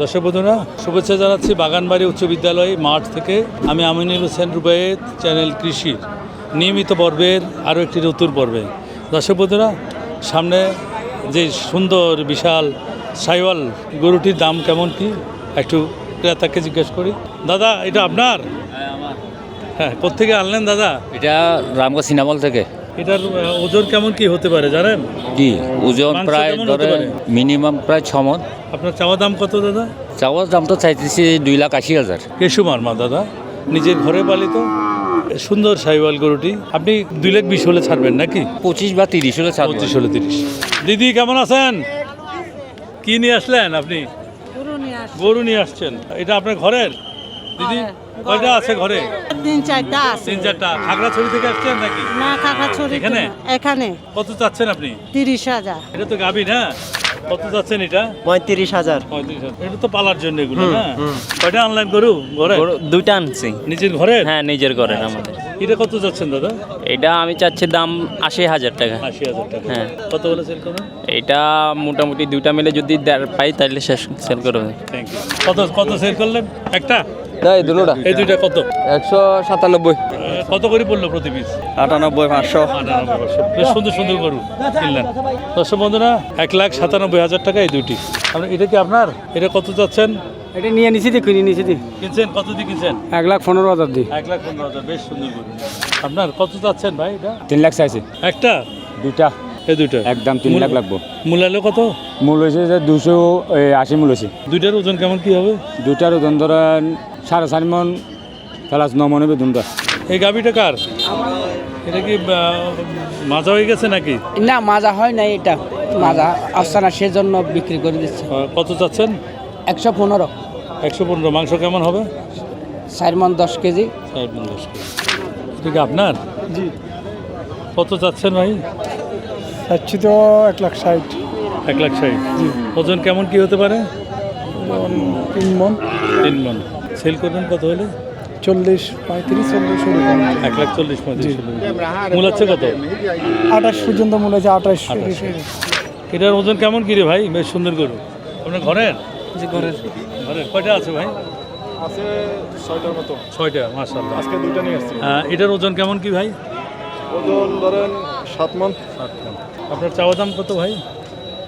দর্শক বন্ধুরা শুভেচ্ছা জানাচ্ছি বাগানবাড়ি উচ্চ বিদ্যালয় মাঠ থেকে। আমি আমিনুল হোসেন রুবায়েত চ্যানেল কৃষির নিয়মিত পর্বের আরও একটি নতুন পর্বে। দর্শক বন্ধুরা সামনে যে সুন্দর বিশাল সাইওয়াল গরুটির দাম কেমন কি? একটু ক্রেতাকে জিজ্ঞেস করি। দাদা এটা আপনার? হ্যাঁ কোথেকে আনলেন দাদা? এটা রামগঞ্জ সিনেমল থেকে। এটার ওজন কেমন কি হতে পারে জানেন? কি ওজন প্রায় ধরে মিনিমাম প্রায় ছ মন। আপনার চাওয়া দাম কত দাদা? চাওয়ার দাম তো চাইতেছি দুই লাখ আশি হাজার। কেশু মারমা দাদা। নিজের ঘরে পালিত সুন্দর সাইওয়াল গরুটি। আপনি দুই লাখ বিশ হলে ছাড়বেন নাকি? পঁচিশ বা তিরিশ হলে ছাড়বো। পঁচিশ হলে তিরিশ। দিদি কেমন আছেন? কি নিয়ে আসলেন আপনি? গরু নিয়ে গরু নিয়ে আসছেন। এটা আপনার ঘরের? দিদি? ঘরে, কয়টা আছে ঘরে? তিন চারটা আছে। তিন চারটা। খাগড়াছড়ি থেকে আসছেন নাকি? না কাকা ছড়ি এখানে? এখানে। কত চাচ্ছেন আপনি? তিরিশ হাজার। এটা তো গাবি না কত চাচ্ছেন এটা? পঁয়ত্রিশ হাজার। এটা তো পালার জন্য এগুলো না? কয়টা অনলাইন গরু? ঘরে? দুইটা আনছি। নিজের ঘরে হ্যাঁ নিজের করেন আমাদের। এটা কত যাচ্ছেন দাদা? এটা আমি চাচ্ছি দাম আশি হাজার টাকা। আশি হাজার টাকা। হ্যাঁ। কত হলে সেল করবেন? এটা মোটামুটি দুইটা মিলে যদি দেড় পাই তাহলে শেষ সেল করবে। থ্যাংক ইউ কত কত সেল করলেন? একটা? এই দুটোটা এই দুইটা কত? একশো সাতানব্বই। কত করে পড়ল প্রতি পিস আটানব্বই পাঁচশো। বেশ সুন্দর সুন্দর গরু কিনলেন। দর্শক বন্ধুরা এক লাখ সাতানব্বই হাজার টাকা এই দুটি আপনার এটা কি আপনার? এটা কত যাচ্ছেন এটা নিয়ে নিছি দি কিনে নিছি দি। কিনছেন? কত দিয়ে কিনছেন? এক লাখ পনেরো হাজার দি। এক লাখ পনেরো হাজার বেশ সুন্দর গরু। আপনার কত যাচ্ছেন ভাই এটা? তিন লাখ চাইছি। একটা? দুইটা। এই দুইটা? একদম তিন লাখ লাগবো। মূল্যালো কত? মূল হয়েছে যে দুশো আশি মূল হয়েছে দুইটার ওজন কেমন কি হবে? দুইটার ওজন ধরেন সাড়ে চারি মন প্লাস ন মনে হবে দুটা এই গাবিটা কার? এটা কি মাজা হয়ে গেছে নাকি? না মাজা হয় নাই এটা। মাজা আসছে না সেজন্য বিক্রি করে দিচ্ছে। কত চাচ্ছেন? একশো পনেরো। একশো পনেরো। মাংস কেমন হবে? চার মন দশ কেজি। চার মণ দশ কেজি। এটা কি আপনার? জি। কত চাচ্ছেন ভাই? চাচ্ছি তো এক লাখ ষাট। এক লাখ ষাট। ওজন কেমন কি হতে পারে? তিন মন। তিন মন। সেল করবেন কত হলে? চল্লিশ পঁয়ত্রিশ চল্লিশ এক লাখ চল্লিশ পঁয়ত্রিশ মূল হচ্ছে কত? আঠাশ পর্যন্ত মনে হচ্ছে আঠাশ। এটার ওজন কেমন কি রে ভাই? বেশ সুন্দর গরু। আপনার ঘরের? জি ঘরের। ঘরের। কয়টা আছে ভাই? আছে ছয়টার মতো। ছয়টা মাসাল্লাহ আজকে দুইটা নিয়ে আসছি। এটার ওজন কেমন কি ভাই? ওজন ধরেন সাত মন। সাত মণ। আপনার চাওয়া দাম কত ভাই?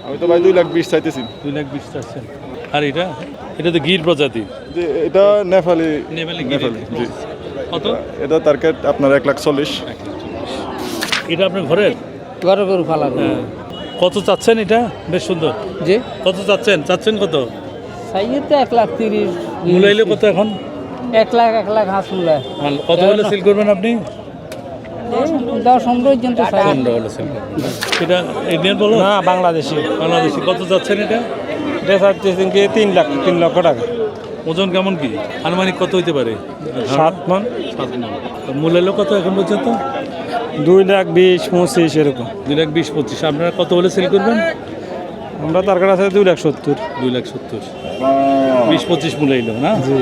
আমি তো ভাই দুই লাখ বিশ চাইতেছি। দুই লাখ বিশ চাচ্ছেন। আর এটা? এটা তো গির প্রজাতি। যে এটা নেপালি নেপালি জি। কত? এটা টার্গেট আপনার এক লাখ চল্লিশ। এটা আপনার ঘরের? ঘরে গরু ফালা হ্যাঁ। কত চাচ্ছেন এটা? বেশ সুন্দর। যে কত চাচ্ছেন? চাচ্ছেন কত? সাইজের তো এক লাখ তিরিশ মূলাইলে কত এখন? এক লাখ এক লাখ হাঁস মূলায়। কত হলে সেল করবেন আপনি? দশ পনেরো পর্যন্ত পনেরো হলে সেল করবেন। এটা ইন্ডিয়ান বলো? না বাংলাদেশি। বাংলাদেশি। কত চাচ্ছেন এটা? চাচ্ছি কি তিন লাখ তিন লক্ষ টাকা। ওজন কেমন কি? আনুমানিক কত হইতে পারে? সাত মন। সাত মণ। মূল্য কত এখন পর্যন্ত? দুই লাখ বিশ পঁচিশ এরকম। দুই লাখ বিশ পঁচিশ। আপনারা কত হলে সেল করবেন? আমরা তার কাছে দুই লাখ সত্তর। দুই লাখ সত্তর। বিশ পঁচিশ মূল্য না? জি।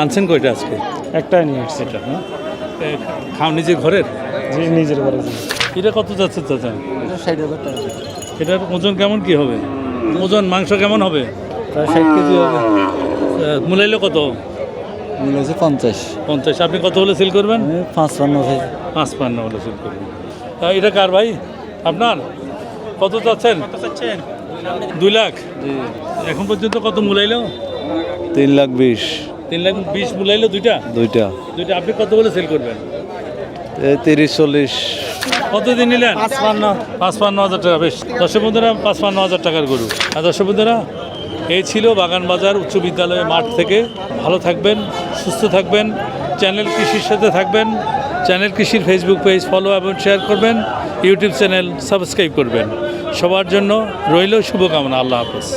আনছেন কয়টা আজকে? একটাই নিয়ে আসছি। এটা না খাও নিজের ঘরের? জি নিজের ঘরে এটা কত যাচ্ছে চাচা? ষাট হাজার টাকা। এটার ওজন কেমন কি হবে? ওজন মাংস কেমন হবে? প্রায় ষাট কেজি হবে। মূল্য কত? হচ্ছে পঞ্চাশ। পঞ্চাশ। আপনি কত হলে সেল করবেন? পাঁচ পান্ন পাঁচ পান্ন হলে সেল করবেন। তা এটা কার ভাই? আপনার? কত চাচ্ছেন? দুই লাখ? এখন পর্যন্ত কত মূলাইলো? তিন লাখ বিশ। তিন লাখ বিশ মূলাইলো দুইটা? দুইটা। দুইটা। আপনি কত বলে সেল করবেন? তিরিশ চল্লিশ। কত দিন নিলেন? পাঁচ পান্ন পাঁচ পান্ন হাজার টাকা বেশ। দর্শক বন্ধুরা পাঁচ পান্ন হাজার টাকার গরু। আর দর্শক বন্ধুরা এই ছিল বাগান বাজার উচ্চ বিদ্যালয়ের মাঠ থেকে। ভালো থাকবেন সুস্থ থাকবেন চ্যানেল কৃষির সাথে থাকবেন চ্যানেল কৃষির ফেসবুক পেজ ফলো এবং শেয়ার করবেন ইউটিউব চ্যানেল সাবস্ক্রাইব করবেন। সবার জন্য রইল শুভকামনা আল্লাহ হাফেজ।